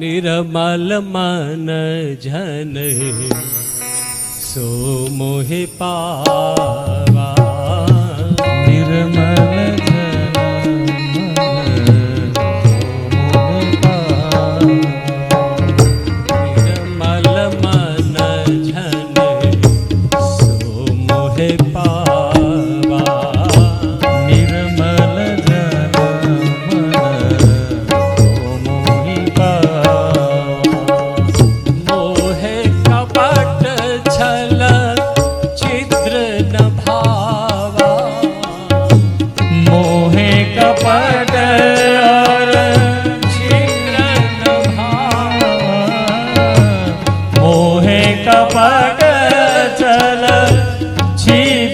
નિર્મલ મન જન સો મોહે પાવા નિર્મલ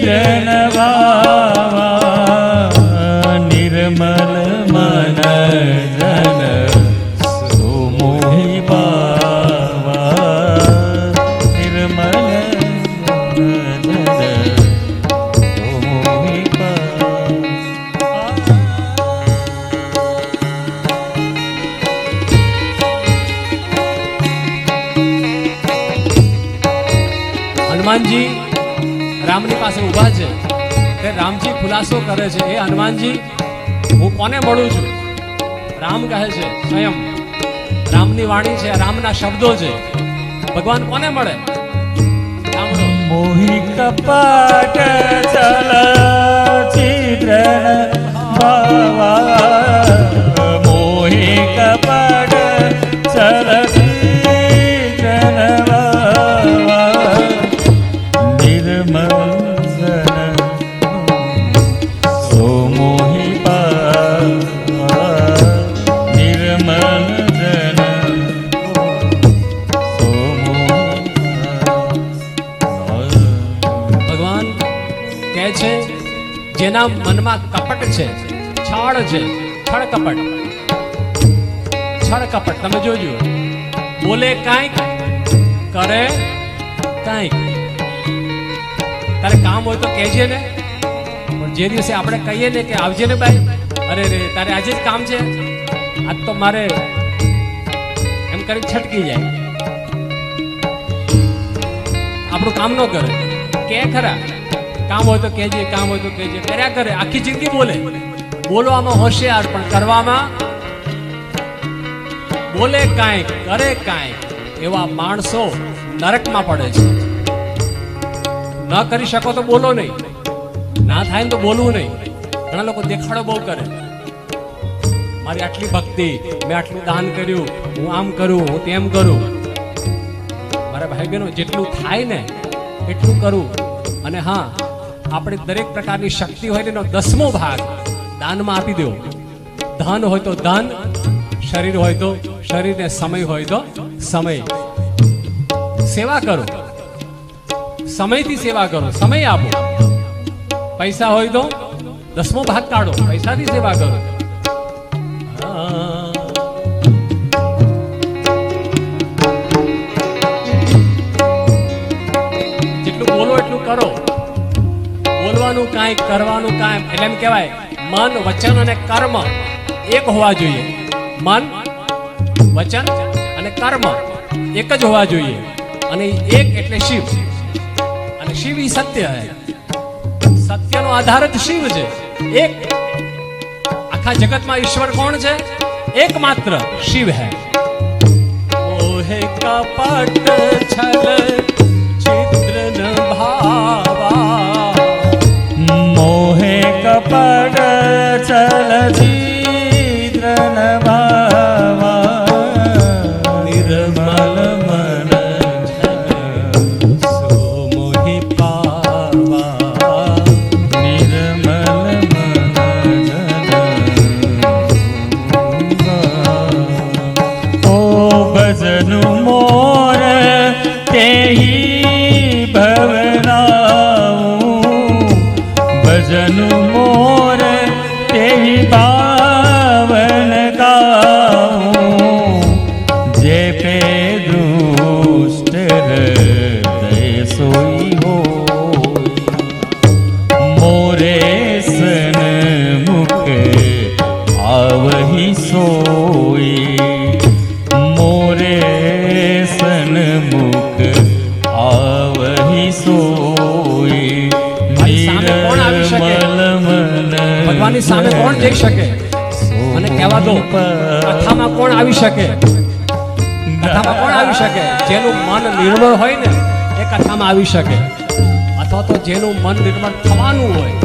નવા નિર્મલ મન જન સુમોહી પાવા નિર્મલ હનુમાનજી રામની પાસે ઊભા છે તે રામજી ખુલાસો કરે છે. એ હનુમાનજી, હું કોને મળું છું? રામ કહે છે, સ્વયં. રામની વાણી છે, રામના શબ્દો છે. ભગવાન કોને મળે? મોહી કપટ ચલ ચિત્ર ભાવા જેના મનમાં કપટ છે. છળ છે. છળ કપટ. છળ કપટ. તમે જોજો. બોલે કાંઈક, કરે કાંઈક. તારે કામ હોય તો કહેજે ને. પણ જે દિવસે આપણે કહીએ ને કે આવજે ને ભાઈ. અરે રે, તારે આજે જ કામ છે. આજ તો મારે એમ કરી છટકી જાય. આપણું કામ ન કરે. કે ખરા? કામ હોય તો કહેજે, કામ હોય તો કહેજે. કર્યા કરે, આખી જિંદગી બોલે. બોલવામાં હોશિયાર, પણ કરવામાં બોલે કાંઈક, કરે કાંઈક એવા માણસો નરકમાં પડે છે. ન કરી શકો તો બોલો નહીં. ના થાય ને તો બોલવું નહીં. ઘણા લોકો દેખાડો બહુ કરે. મારી આટલી ભક્તિ, મેં આટલું દાન કર્યું, હું આમ કરું, હું તેમ કરું. મારા ભાઈ બહેનો જેટલું થાય ને, એટલું કરું. અને હા આપણે દરેક પ્રકારની શક્તિ હોય એનો દસમો ભાગ દાનમાં આપી દો ધન હોય તો ધન, શરીર હોય તો શરીરને સમય હોય તો સમય. સેવા કરો. સમયથી સેવા કરો. સમય આપો. પૈસા હોય તો દસમો ભાગ કાઢો. પૈસાથી સેવા કરો. બોલવાનું કાંઈ, કરવાનું કાંઈ એટલે એમ કહેવાય, મન, વચન અને કર્મ એક હોવા જોઈએ. મન, વચન અને કર્મ એક જ હોવા જોઈએ. અને એક એટલે શિવ. અને શિવ ઈ સત્ય સત્યનો આધાર જ શિવ છે. એક. આખા જગતમાં ઈશ્વર કોણ છે? એકમાત્ર શિવ હે. કપટ છલ ભજનુ મોર તેવી પાવન ભગવાનની સામે કોણ જઈ શકે? મને કહેવા દો, કથામાં કોણ આવી શકે? કથામાં કોણ આવી શકે? જેનું મન નિર્મળ હોય ને, એ કથામાં આવી શકે. અથવા તો જેનું મન નિર્મળ થવાનું હોય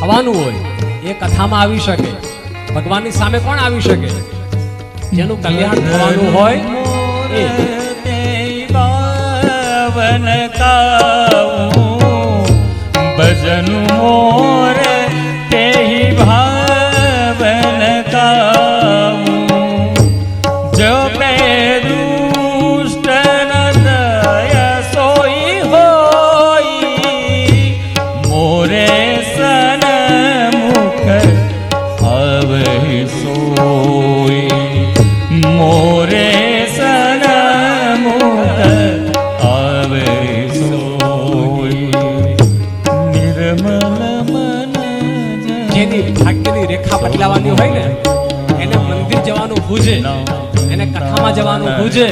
થવાનું હોય, એ કથામાં આવી શકે. ભગવાનની સામે કોણ આવી શકે? જેનું કલ્યાણ થવાનું હોય, એ. ભજન મોર બદલાવાની હોય ને, એને મંદિર જવાનું ભૂજે, એને કથામાં જવાનું ભૂજે,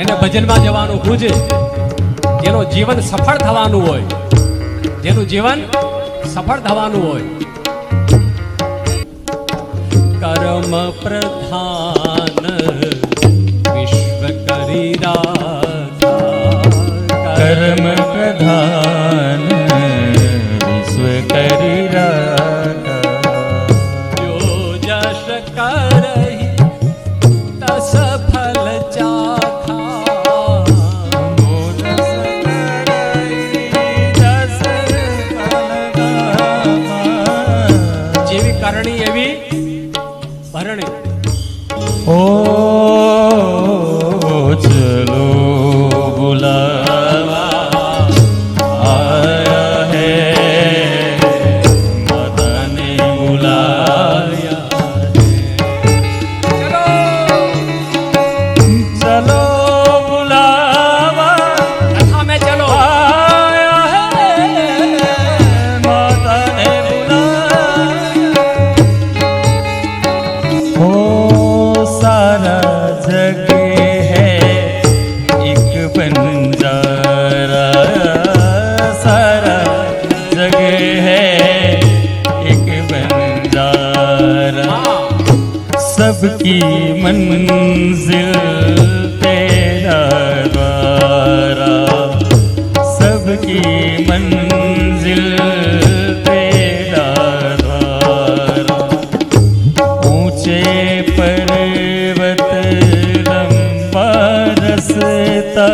એને ભજનમાં જવાનું ભૂજે. જેનું જીવન સફળ થવાનું હોય, જેનું જીવન સફળ થવાનું હોય. કર્મ પ્રધાન વિશ્વ કરી કર્મ પ્રધાન Oh. सबकी मंजिल तेरा द्वारा सबकी मंजिल तेरा द्वारा ऊंचे पर्वत लंबा रस्ता